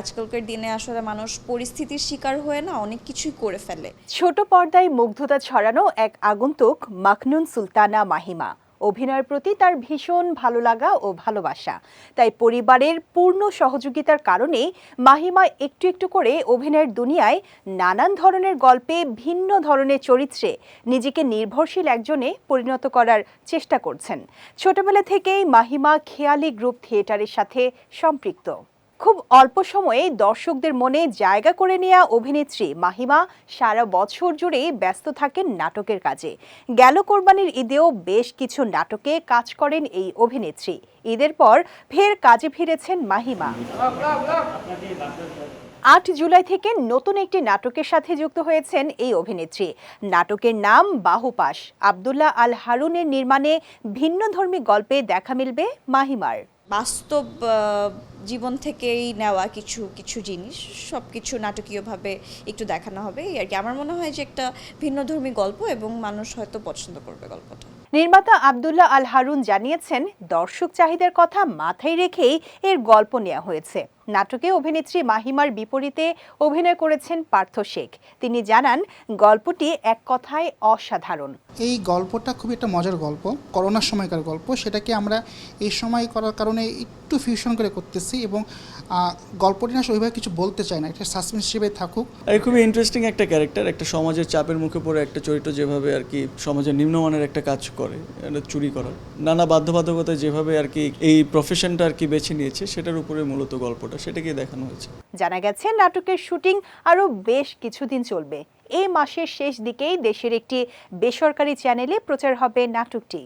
আজকালকার দিনে আসলে মানুষ পরিস্থিতির শিকার হয়ে না অনেক কিছুই করে ফেলে। ছোট পর্দায় মুগ্ধতা ছড়ানো এক আগন্তুক মাখনুন সুলতানা মাহিমা। অভিনয়ের প্রতি তার ভীষণ ভালো লাগা ও ভালোবাসা। তাই পরিবারের পূর্ণ সহযোগিতার কারণে মাহিমা একটু একটু করে অভিনয়ের দুনিয়ায় নানান ধরনের গল্পে ভিন্ন ধরনের চরিত্রে নিজেকে নির্ভরশীল একজনে পরিণত করার চেষ্টা করছেন। ছোটবেলা থেকেই মাহিমা খেয়ালি গ্রুপ থিয়েটারের সাথে সম্পৃক্ত। খুব অল্প সময়ে দর্শকদের মনে জায়গা করে নেওয়া অভিনেত্রী মাহিমা সারা বছর জুড়ে ব্যস্ত থাকেন নাটকের কাজে। গেল কোরবানির ঈদেও বেশ কিছু নাটকে কাজ করেন এই অভিনেত্রী। ঈদের পর ফের কাজে ফিরেছেন মাহিমা। আট জুলাই থেকে নতুন একটি নাটকের সাথে যুক্ত হয়েছেন এই অভিনেত্রী। নাটকের নাম বাহুপাশ। আবদুল্লাহ আল হারুনের নির্মাণে ভিন্নধর্মী গল্পে দেখা মিলবে মাহিমার। বাস্তব জীবন থেকেই নেওয়া কিছু কিছু জিনিস। সব কিছু নাটকীয়ভাবে একটু দেখানো হবে, এই আর কি। আমার মনে হয় যে একটা ভিন্নধর্মী গল্প এবং মানুষ হয়তো পছন্দ করবে গল্পটা। নির্মাতা আবদুল্লাহ আল হারুন জানিয়েছেন, দর্শক চাহিদার কথা মাথায় রেখেই এর গল্প নেওয়া হয়েছে। নাটকে অভিনেত্রী মাহিমার বিপরীতে অভিনয় করেছেন পার্থ শেখ। তিনি জানান গল্পটি এক কথায় অসাধারণ। এই গল্পটা খুবই একটা মজার গল্প করোনার সময়কার গল্প। সেটাকে আমরা এই সময় করার কারণে একটু ফিউশন করে করতেছি এবং গল্পটি না ওইভাবে কিছু বলতে চায় না। এটা সাসপেন্স হিসেবে থাকুক। এই খুবই ইন্টারেস্টিং একটা ক্যারেক্টার একটা সমাজের চাপের মুখে পড়ে একটা চরিত্র যেভাবে আর কি সমাজের নিম্নমানের একটা কাজ করে চুরি করার। নানা বাধ্যবাধকতা যেভাবে আর কি এই প্রফেশনটা আর কি বেছে নিয়েছে সেটার উপরে মূলত গল্পটা সেটাকে দেখানো হয়েছে। জানা গেছে, নাটকের শুটিং আরও বেশ কিছুদিন চলবে। এই মাসের শেষ দিকেই দেশের একটি বেসরকারি চ্যানেলে প্রচার হবে নাটকটি।